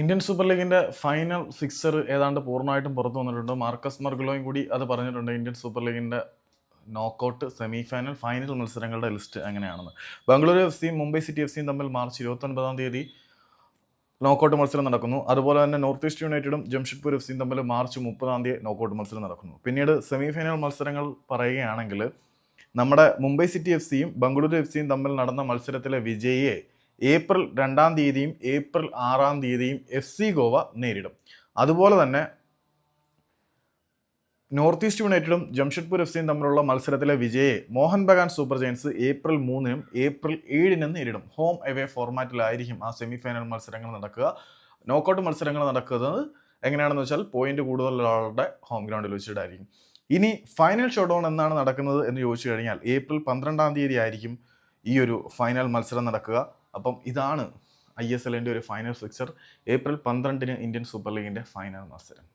Indian super ലീഗിന്റെ final fixture ഏതാണ്ട് പൂർണമായിട്ടും പുറത്തു വന്നിട്ടുണ്ട്. മാർക്കസ് മർഗുലോയും കൂടി അത് പറഞ്ഞിട്ടുണ്ട് ഇന്ത്യൻ സൂപ്പർ ലീഗിന്റെ നോക്കൗട്ട് സെമി ഫൈനൽ ഫൈനൽ മത്സരങ്ങളുടെ ലിസ്റ്റ് എങ്ങനെയാണെന്ന്. ബംഗളൂരു എഫ് സിയും മുംബൈ സിറ്റി എഫ് സിയും തമ്മിൽ മാർച്ച് ഇരുപത്തൊൻപതാം തീയതി നോക്കൗട്ട് മത്സരം നടക്കുന്നു. അതുപോലെ തന്നെ നോർത്ത് ഈസ്റ്റ് യുണൈറ്റഡും ജംഷഡ്പൂർ എഫ് സിയും തമ്മിൽ മാർച്ച് മുപ്പതാം തീയതി നോക്കൗട്ട് മത്സരം നടക്കുന്നു. പിന്നീട് സെമി ഫൈനൽ മത്സരങ്ങൾ പറയുകയാണെങ്കിൽ നമ്മുടെ മുംബൈ സിറ്റി എഫ് സിയും ബംഗളൂരു എഫ് സിയും തമ്മിൽ നടന്ന മത്സരത്തിലെ വിജയിയെ ഏപ്രിൽ രണ്ടാം തീയതിയും ഏപ്രിൽ ആറാം തീയതിയും എഫ് സി ഗോവ നേരിടും. അതുപോലെ തന്നെ നോർത്ത് ഈസ്റ്റ് യുണൈറ്റഡും ജംഷഡ്പൂർ എഫ് സിയും തമ്മിലുള്ള മത്സരത്തിലെ വിജയെ Mohun Bagan super giants April മൂന്നിനും ഏപ്രിൽ ഏഴിനും നേരിടും. ഹോം എവേ ഫോർമാറ്റിലായിരിക്കും ആ സെമി ഫൈനൽ മത്സരങ്ങൾ നടക്കുക. നോക്കൗട്ട് മത്സരങ്ങൾ നടക്കുന്നത് എങ്ങനെയാണെന്ന് വെച്ചാൽ പോയിന്റ് കൂടുതലുള്ള ആളുടെ ഹോം ഗ്രൗണ്ടിൽ വെച്ചിട്ടായിരിക്കും. ഇനി ഫൈനൽ ഷോഡൗൺ എന്നാണ് നടക്കുന്നത് എന്ന് ചോദിച്ചു കഴിഞ്ഞാൽ ഏപ്രിൽ പന്ത്രണ്ടാം തീയതി ആയിരിക്കും ഈ ഒരു ഫൈനൽ മത്സരം നടക്കുക. അപ്പം ഇതാണ് ഐ എസ് എല്ലിന്റെ ഒരു ഫൈനൽ ഫിക്സർ ഏപ്രിൽ പന്ത്രണ്ടിന് ഇന്ത്യൻ സൂപ്പർ ലീഗിന്റെ ഫൈനൽ മത്സരം.